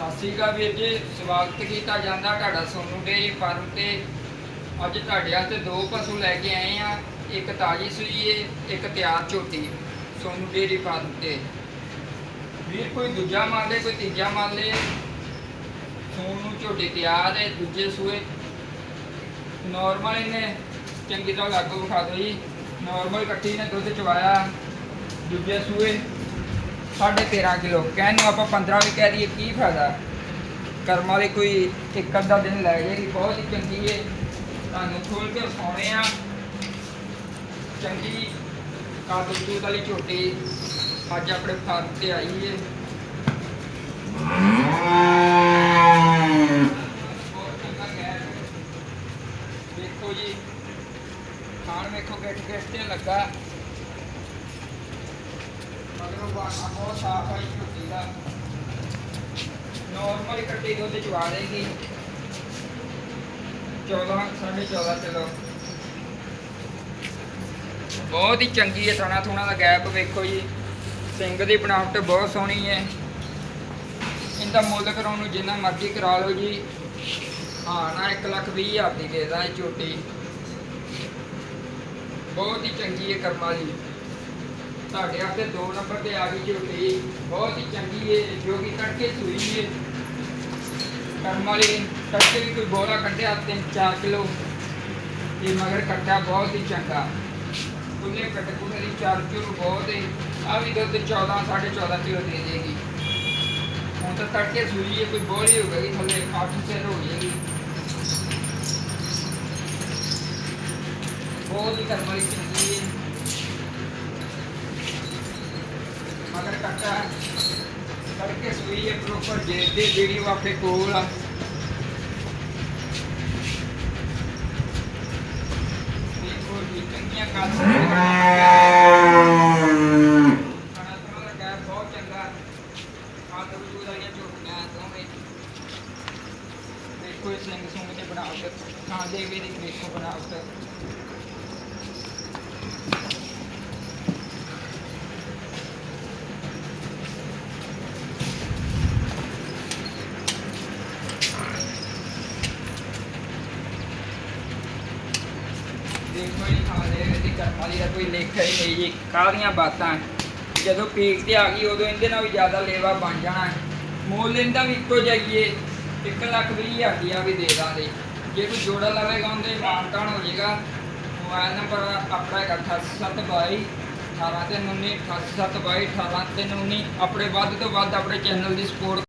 ਸਤਿ ਸ਼੍ਰੀ ਅਕਾਲ ਵੀਰ ਜੀ, ਸਵਾਗਤ ਕੀਤਾ ਜਾਂਦਾ ਤੁਹਾਡਾ ਸੋਨੂ ਡੇਰੀ ਫਾਰਮ ਤੇ। ਅੱਜ ਤੁਹਾਡੇ ਵਾਸਤੇ ਦੋ ਪਸ਼ੂ ਲੈ ਕੇ ਆਏ ਆ ਇੱਕ ਤਾਜੀ ਸੂਈ ਏ, ਇੱਕ ਤਿਆਰ ਝੋਟੀ ਸੋਨੂ ਡੇਰੀ ਫਾਰਮ ਤੇ। ਵੀਰ, ਕੋਈ ਦੂਜਾ ਮੰਨ ਲੇ ਕੋਈ ਤੀਜਾ ਮੰਨ ਲੇ ਸੋਨੂ ਝੋਟੀ ਤਿਆਰ ਹੈ ਦੂਜੇ ਸੂਏ। ਨਾਰਮਲ ਇਹਨੇ, ਚੰਗੀ ਤਰ੍ਹਾਂ ਲਾਗੂ ਵਿਖਾ ਦਿਓ ਜੀ। ਨਾਰਮਲ ਕੱਟੀ ਨੇ ਦੁੱਧ ਚਵਾਇਆ, ਦੂਜੇ ਸੂਏ। ਸਾਢੇ 13 ਕਿਲੋ। ਕਹਿਣ ਨੂੰ ਆਪਾਂ 15 ਵੀ ਕਹਿ ਦਈਏ, ਕੀ ਫਾਇਦਾ? ਕਰਮ ਵਾਲੀ ਕੋਈ ਇੱਕ ਅੱਧਾ ਦਿਨ ਲੈ ਜਾਏਗੀ ਬਹੁਤ ਹੀ ਚੰਗੀ ਏ। ਤੁਹਾਨੂੰ ਖੋਲ ਕੇ ਸੌਣੇ ਆ। ਚੰਗੀ ਕਾਦੂ ਦੂਧ ਵਾਲੀ ਝੋਟੀ ਅੱਜ ਆਪਣੇ ਫਾਰਮ ਤੇ ਆਈ ਏ। ਬਹੁਤ ਚੰਗਾ ਕਹਿ ਦੇਖੋ ਜੀ ਖਾਣ ਵੇਖੋ ਗਿੱਟ ਗਿੱਟ ਤੇ ਲੱਗਾ। ਮਗਰੋਂ ਬਾਣਾ ਬਹੁਤ ਸਾਫ਼ ਹੈ ਝੁੱਟੀ ਦਾ ਨਾਰਮਲ ਕੱਟੀ ਦੁੱਧ ਚਵਾ ਦੇਗੀ 14 14.5 ਕਿਲੋ। ਬਹੁਤ ਹੀ ਚੰਗੀ ਹੈ, ਥਣਾ ਥੁਣਾ ਦਾ ਗੈਪ ਵੇਖੋ ਜੀ। ਸਿੰਘ ਦੀ ਬਣਾਵਟ ਬਹੁਤ ਸੋਹਣੀ ਹੈ। ਇਹਦਾ ਮੁੱਲ ਕਰਾਉਣ ਨੂੰ ਜਿੰਨਾ ਮਰਜ਼ੀ ਕਰਾ ਲਓ ਜੀ। ਹਾਂ, ਨਾ 1 ਲੱਖ ਵੀਹ ਹਜ਼ਾਰ ਦੀ ਦੇ ਦਾਂ ਇਹ ਝੋਟੀ। ਬਹੁਤ ਹੀ ਚੰਗੀ ਹੈ ਕਰਮਾਂ ਦੀ। ਤੁਹਾਡੇ ਵਾਸਤੇ 2 ਨੰਬਰ ਤੇ ਆ ਗਈ ਝੋਟੀ ਬਹੁਤ ਹੀ ਚੰਗੀ ਹੈ ਜੋ ਕਿ ਤੜਕੇ ਸੂਈ ਹੈ ਕਰਮ ਵਾਲੀ ਤੜਕੇ ਵੀ ਕੋਈ ਬੋਲਾ ਕੱਢਿਆ 3-4 ਕਿਲੋ। ਇਹ ਮਗਰ ਕੱਟਾ ਬਹੁਤ ਹੀ ਚੰਗਾ। ਕੁੱਲੇ ਕੱਟ ਦੀ 4 ਕਿਲੋ ਬਹੁਤ ਹੈ ਆ ਵੀ ਦੁੱਧ 14 14.5 ਕਿਲੋ ਦੇ ਦੇਗੀ। ਹੁਣ ਤਾਂ ਤੜਕੇ ਸੂਈ ਹੈ ਕੋਈ ਬੋਲੀ ਹੋ ਗਈ ਥੱਲੇ 8 ਸਿਰ ਹੋ ਜਾਏਗੀ। ਬਹੁਤ ਹੀ ਕਰਮ ਵਾਲੀ ਚੰਗੀ ਹੈ ਮਗਰ ਕੱਟਾ ਸੂਈ ਹੈ ਪ੍ਰੋਪਰ ਜੇ ਦੇ ਜਿਹੜੀ ਆਪਣੇ ਕੋਲ ਆ। ਦੇਖੋ ਜੀ ਚੰਗੀਆਂ ਕੱਲ ਖਾਣਾ ਤਾਂ ਲੱਗਾ ਬਹੁਤ ਚੰਗਾ। ਤਾਂ ਦੂਧ ਵਾਲੀਆਂ ਝੋਟੀਆਂ ਦੋਵੇਂ। ਦੇਖੋ ਇਹ ਸਿੰਘ ਸੁੰਗ ਤੇ ਬਣਾਵਟ ਖਾਂ ਦੇ ਵੀ ਦੀ ਦੇਖੋ ਬਣਾਵਟ ਦੇਖੋ ਇਹ ਖਾਲੇ ਦੀ ਕਰਮਾਂ ਦੀ ਕੋਈ ਲੇਖ ਹੀ ਨਹੀਂ ਜੀ। ਕਾਹਦੀਆਂ ਬਾਤਾਂ? ਜਦੋਂ ਪੀਕ ਤੇ ਆ ਗਈ, ਉਦੋਂ ਇਹਦੇ ਨਾਲ ਵੀ ਜ਼ਿਆਦਾ ਲੇਵਾ ਬਣ ਜਾਣਾ। ਹੈ। ਮੁੱਲ ਇਹਦਾ ਵੀ ਇੱਕੋ ਜਾਈਏ 1 ਲੱਖ ਵੀਹ ਹਜ਼ਾਰ ਰੁਪਇਆ ਵੀ ਦੇ ਦਾਂਗੇ। ਜੇ ਕੋਈ ਜੋੜਾ ਲਵੇਗਾ, ਉਹਦੇ ਮਾਨਤਾਨ ਹੋ ਜਾਏਗਾ। ਮੋਬਾਈਲ ਨੰਬਰ ਆਪਣਾ ਹੈਗਾ 8722 18 ਤੇ 19 8722 18 ਤੇ 19 ਆਪਣੇ ਵੱਧ ਤੋਂ ਵੱਧ ਆਪਣੇ ਚੈਨਲ ਦੀ ਸਪੋਰਟ